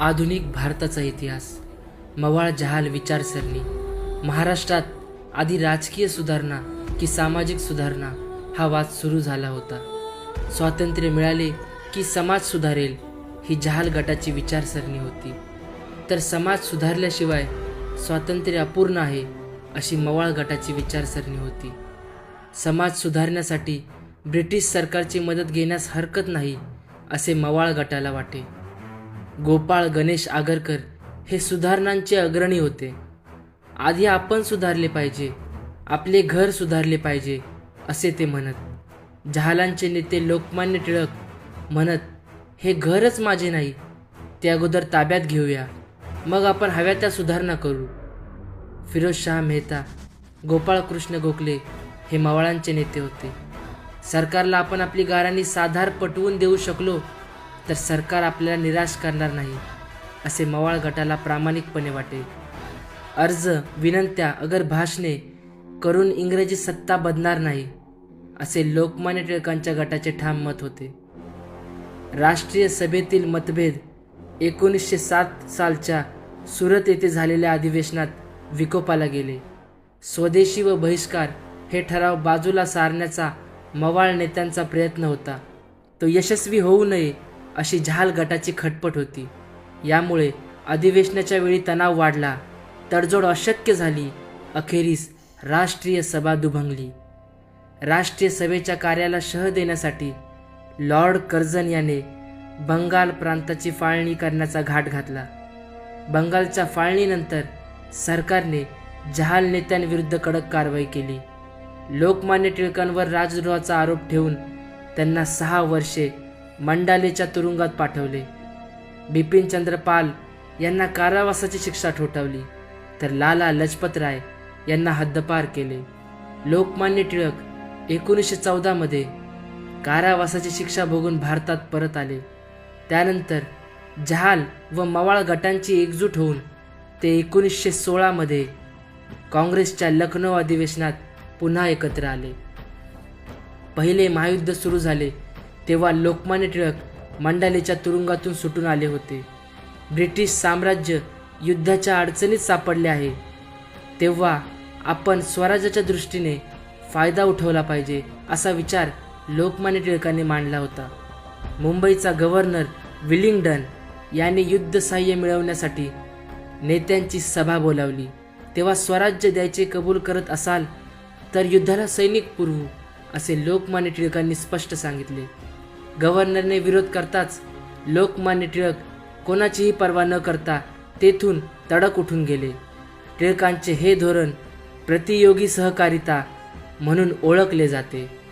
आधुनिक भारताचा इतिहास मवाळ जहाल विचारसरणी महाराष्ट्रात आधी राजकीय सुधारणा की सामाजिक सुधारणा हा वाद सुरू झाला होता. स्वातंत्र्य मिळाले की समाज सुधारेल ही जहाल गटाची विचारसरणी होती. तर समाज सुधारल्याशिवाय स्वातंत्र्य अपूर्ण आहे अशी मवाळ गटाची विचारसरणी होती. समाज सुधारण्यासाठी ब्रिटिश सरकारची मदत घेण्यास हरकत नाही असे मवाळ गटाला वाटे. गोपाळ गणेश आगरकर हे सुधारणांचे अग्रणी होते. आधी आपण सुधारले पाहिजे आपले घर सुधारले पाहिजे असे ते म्हणत. जहालांचे नेते लोकमान्य टिळक म्हणत हे घरच माझे नाही ते अगोदर ताब्यात घेऊया. मग आपण हव्या त्या सुधारणा करू. फिरोजशहा मेहता गोपाळकृष्ण गोखले हे मवाळांचे नेते होते. सरकारला आपण आपली गाराणी साधार पटवून देऊ शकलो तर सरकार आपल्याला निराश करणार नाही असे मवाळ गटाला प्रामाणिकपणे वाटे. अर्ज विनंत्या अगर भाषणे करून इंग्रजी सत्ता बदणार नाही असे लोकमान्य टिळकांच्या गटाचे ठाम मत होते. राष्ट्रीय सभेतील मतभेद एकोणीसशे सात सालच्या सुरत येथे झालेल्या अधिवेशनात विकोपाला गेले. स्वदेशी व बहिष्कार हे ठराव बाजूला सारण्याचा मवाळ नेत्यांचा प्रयत्न होता. तो यशस्वी होऊ नये अशी जहाल गटाची खटपट होती. यामुळे अधिवेशनाच्या वेळी तणाव वाढला. तडजोड अशक्य झाली. अखेरीस राष्ट्रीय सभा दुभंगली. राष्ट्रीय सभेच्या कार्याला शह देण्यासाठी लॉर्ड कर्झन याने बंगाल प्रांताची फाळणी करण्याचा घाट घातला. बंगालच्या फाळणीनंतर सरकारने जहाल नेत्यांविरुद्ध कडक कारवाई केली. लोकमान्य टिळकांवर राजद्रोहाचा आरोप ठेवून त्यांना सहा वर्षे मंडालेच्या तुरुंगात पाठवले. बिपिनचंद्र पाल यांना कारावासाची शिक्षा ठोठावली. तर लाला लजपत राय यांना हद्दपार केले. लोकमान्य टिळक एकोणीसशे चौदामध्ये कारावासाची शिक्षा भोगून भारतात परत आले. त्यानंतर जहाल व मवाळ गटांची एकजूट होऊन ते एकोणीसशे सोळामध्ये काँग्रेसच्या लखनौ अधिवेशनात पुन्हा एकत्र आले. पहिले महायुद्ध सुरू झाले तेव्हा लोकमान्य टिळक मंडालेच्या तुरुंगातून सुटून आले होते. ब्रिटिश साम्राज्य युद्धाच्या अडचणीत सापडले आहे. तेव्हा आपण स्वराज्याच्या दृष्टीने फायदा उठवला पाहिजे असा विचार लोकमान्य टिळकांनी मांडला होता. मुंबईचा गव्हर्नर विलिंग्डन याने युद्ध सहाय्य मिळवण्यासाठी नेत्यांची सभा बोलावली. तेव्हा स्वराज्य द्यायचे कबूल करत असाल तर युद्धाला सैनिक पुरवू असे लोकमान्य टिळकांनी स्पष्ट सांगितले. गव्हर्नरने विरोध करताच लोकमान्य टिळक कोणाचीही पर्वा न करता तेथून तडक उठून गेले. टिळकांचे हे धोरण प्रतियोगी सहकारिता म्हणून ओळखले जाते.